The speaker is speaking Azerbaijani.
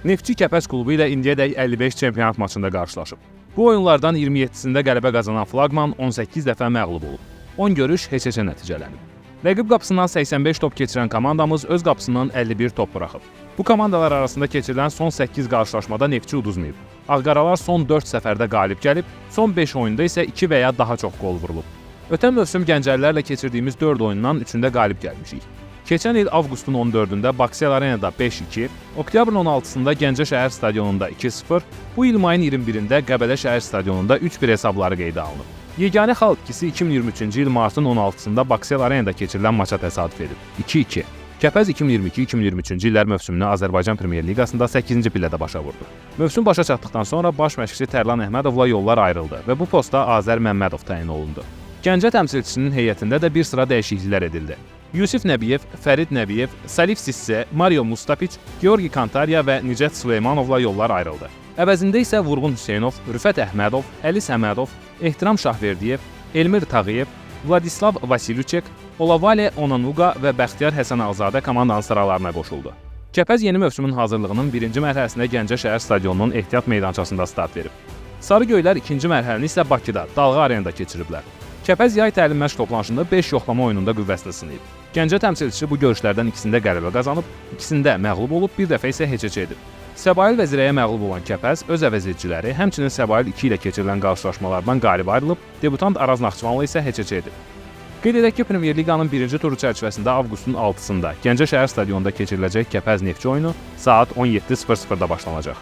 Neftçi Kəpəz klubu ilə indiyədək 55 çempionat maçında qarşılaşıb. Bu oyunlardan 27-sində qələbə qazanan Flaqman 18 dəfə məğlub olub. 10 görüş heç-heçə nəticələnib. Rəqib qapısından 85 top keçirən komandamız öz qapısından 51 top buraxıb. Bu komandalar arasında keçirilən son 8 qarşılaşmada Neftçi uduzmayıb. Ağqaralar son 4 səfərdə qalib gəlib, son 5 oyunda isə 2 və ya daha çox qol vurulub. Ötən mövsüm Gəncəlilərlə keçirdiyimiz 4 oyundan 3-ündə qalib gəlmişik. Keçən il avqustun 14-də Baksel Arenada 5-2, oktyabrın 16-sında Gəncə şəhər stadionunda 2-0, bu il mayın 21-də Qəbələ şəhər stadionunda 3-1 hesabları qeydə alınıb. Yeganə xal itkisi 2023-cü il martın 16-sında Baksel Arenada keçirilən maça təsadüf edib. 2-2. Kəpəz 2022-2023-cü illər mövsümünü Azərbaycan Premyer Liqasında 8-ci pillədə başa vurdu. Mövsüm başa çatdıqdan sonra baş məşqçi Tərlan Əhmədovla yollar ayrıldı və bu posta Azər Məmmədov təyin olundu. Gəncə təmsilçisinin heyətində də bir sıra dəyişikliklər edildi. Yusif Nəbiyev, Fərid Nəbiyev, Salif Sisse, Mario Mustapiç, Georgi Kantarya və Nicət Süleymanovla yollar ayrıldı. Əvəzində isə Vurğun Hüseynov, Rüfət Əhmədov, Əli Səmədov, Ehtiram Şahverdiyev, Elmir Tağıyev, Vladislav Vasilyuçek, Olavale Onanuga və Bəxtiyar Həsənalzadə komandanın sıralarına qoşuldu. Kəpəz yeni mövsümün hazırlığının birinci mərhələsində Gəncə şəhər stadionunun ehtiyat meydançasında start verib. Sarı göylər ikinci mərhələni isə Bakıda, Dalğa arenada keçiriblər. Kəpəz yay təlim məşq toplanışında 5 yoxlama oyununda qüvvəsini sınayıb. Gəncə təmsilçisi bu görüşlərdən ikisində qələbə qazanıb, ikisində məğlub olub, bir dəfə isə heç-heç edib. Səbail Vəzirəyə məğlub olan Kəpəz öz əvəzediciləri, həmçinin Səbail 2 ilə keçirilən qarşılaşmalardan qalib ayrılıb, debutant Araz Naxçıvanlı isə heç-heç edib. Qeyd edək ki, Premyer Liqanın birinci turu çərçivəsində avqustun 6-sında Gəncə şəhər stadionunda keçiriləcək Kəpəz Neftçi oyunu saat 17:00-da başlanacaq.